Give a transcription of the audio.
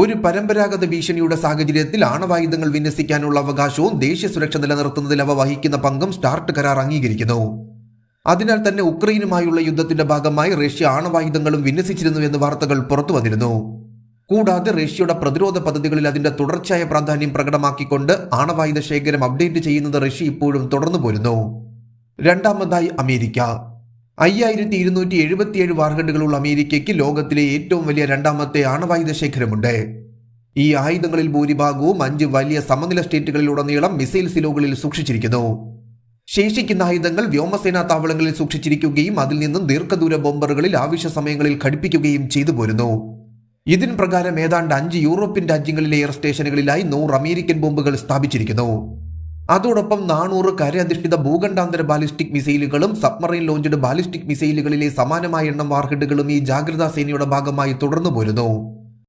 ഒരു പരമ്പരാഗത ഭീഷണിയുടെ സാഹചര്യത്തിൽ ആണവായുധങ്ങൾ വിന്യസിക്കാനുള്ള അവകാശവും ദേശീയ സുരക്ഷ നിലനിർത്തുന്നതിൽ അവ വഹിക്കുന്ന പങ്കും സ്റ്റാർട്ട് കരാർ അംഗീകരിക്കുന്നു. അതിനാൽ തന്നെ ഉക്രൈനുമായുള്ള യുദ്ധത്തിന്റെ ഭാഗമായി റഷ്യ ആണവായുധങ്ങളും വിന്യസിച്ചിരുന്നു എന്ന് വാർത്തകൾ പുറത്തു വന്നിരുന്നു. കൂടാതെ റഷ്യയുടെ പ്രതിരോധ പദ്ധതികളിൽ അതിന്റെ തുടർച്ചയായ പ്രാധാന്യം പ്രകടമാക്കിക്കൊണ്ട് ആണവായുധ ശേഖരം അപ്ഡേറ്റ് ചെയ്യുന്നത് റഷ്യ ഇപ്പോഴും തുടർന്നു പോരുന്നു രണ്ടാമതായി അമേരിക്ക. അയ്യായിരത്തി ഇരുന്നൂറ്റി എഴുപത്തിയേഴ് വാർഗണ്ടുകളുള്ള അമേരിക്കയ്ക്ക് ലോകത്തിലെ ഏറ്റവും വലിയ രണ്ടാമത്തെ ആണവായുധ ശേഖരമുണ്ട്. ഈ ആയുധങ്ങളിൽ ഭൂരിഭാഗവും അഞ്ച് വലിയ സമനില സ്റ്റേറ്റുകളിലുടനീളം മിസൈൽ സിലോകളിൽ സൂക്ഷിച്ചിരിക്കുന്നു. ശേഷിക്കുന്ന ആയുധങ്ങൾ വ്യോമസേനാ താവളങ്ങളിൽ സൂക്ഷിച്ചിരിക്കുകയും അതിൽ നിന്നും ദീർഘദൂര ബോംബറുകളിൽ ആവശ്യ സമയങ്ങളിൽ ഘടിപ്പിക്കുകയും ചെയ്തു പോരുന്നു. ഇതിൻ പ്രകാരം ഏതാണ്ട് അഞ്ച് യൂറോപ്യൻ രാജ്യങ്ങളിലെ എയർ സ്റ്റേഷനുകളിലായി നൂറ് അമേരിക്കൻ ബോംബുകൾ സ്ഥാപിച്ചിരിക്കുന്നു. അതോടൊപ്പം നാനൂറ് കരയധിഷ്ഠിത ഭൂഖണ്ഡാന്തര ബാലിസ്റ്റിക് മിസൈലുകളും സബ്മറൈൻ ലോഞ്ചഡ് ബാലിസ്റ്റിക് മിസൈലുകളിലെ സമാനമായ എണ്ണം വാർഹെഡുകളും ഈ ജാഗ്രതാ സേനയുടെ ഭാഗമായി തുടർന്നു പോരുന്നു